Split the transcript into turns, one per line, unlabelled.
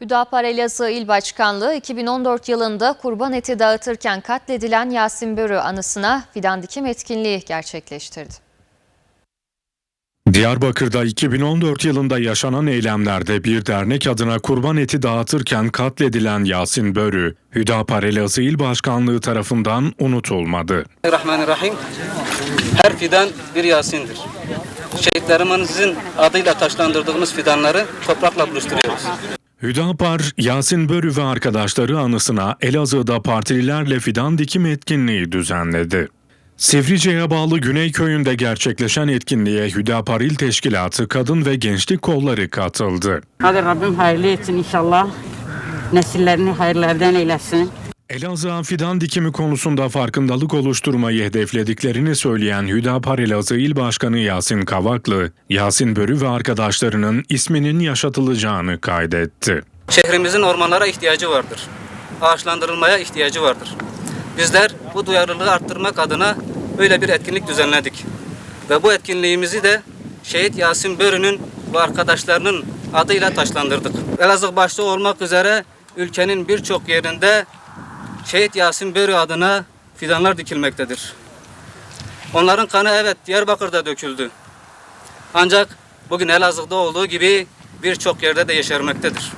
Hüdapar Elazığ İl Başkanlığı 2014 yılında kurban eti dağıtırken katledilen Yasin Börü anısına fidan dikim etkinliği gerçekleştirdi.
Diyarbakır'da 2014 yılında yaşanan eylemlerde bir dernek adına kurban eti dağıtırken katledilen Yasin Börü, Hüdapar Elazığ İl Başkanlığı tarafından unutulmadı.
Bismillahirrahmanirrahim. Her fidan bir Yasin'dir. Şehitlerimizin adıyla taşlandırdığımız fidanları toprakla buluşturuyoruz.
Hüdapar, Yasin Börü ve arkadaşları anısına Elazığ'da partililerle fidan dikim etkinliği düzenledi. Sivrice'ye bağlı Güney Köyü'nde gerçekleşen etkinliğe Hüdapar İl Teşkilatı Kadın ve Gençlik Kolları katıldı.
Hadi Rabbim hayırlı etsin inşallah. Nesillerini hayırlardan eylesin.
Elazığ fidan dikimi konusunda farkındalık oluşturmayı hedeflediklerini söyleyen Hüdapar Elazığ İl Başkanı Yasin Kavaklı, Yasin Börü ve arkadaşlarının isminin yaşatılacağını kaydetti.
Şehrimizin ormanlara ihtiyacı vardır. Ağaçlandırılmaya ihtiyacı vardır. Bizler bu duyarlılığı arttırmak adına böyle bir etkinlik düzenledik. Ve bu etkinliğimizi de Şehit Yasin Börü'nün ve arkadaşlarının adıyla taşlandırdık. Elazığ başta olmak üzere ülkenin birçok yerinde Şehit Yasin Börü adına fidanlar dikilmektedir. Onların kanı evet Diyarbakır'da döküldü. Ancak bugün Elazığ'da olduğu gibi birçok yerde de yeşermektedir.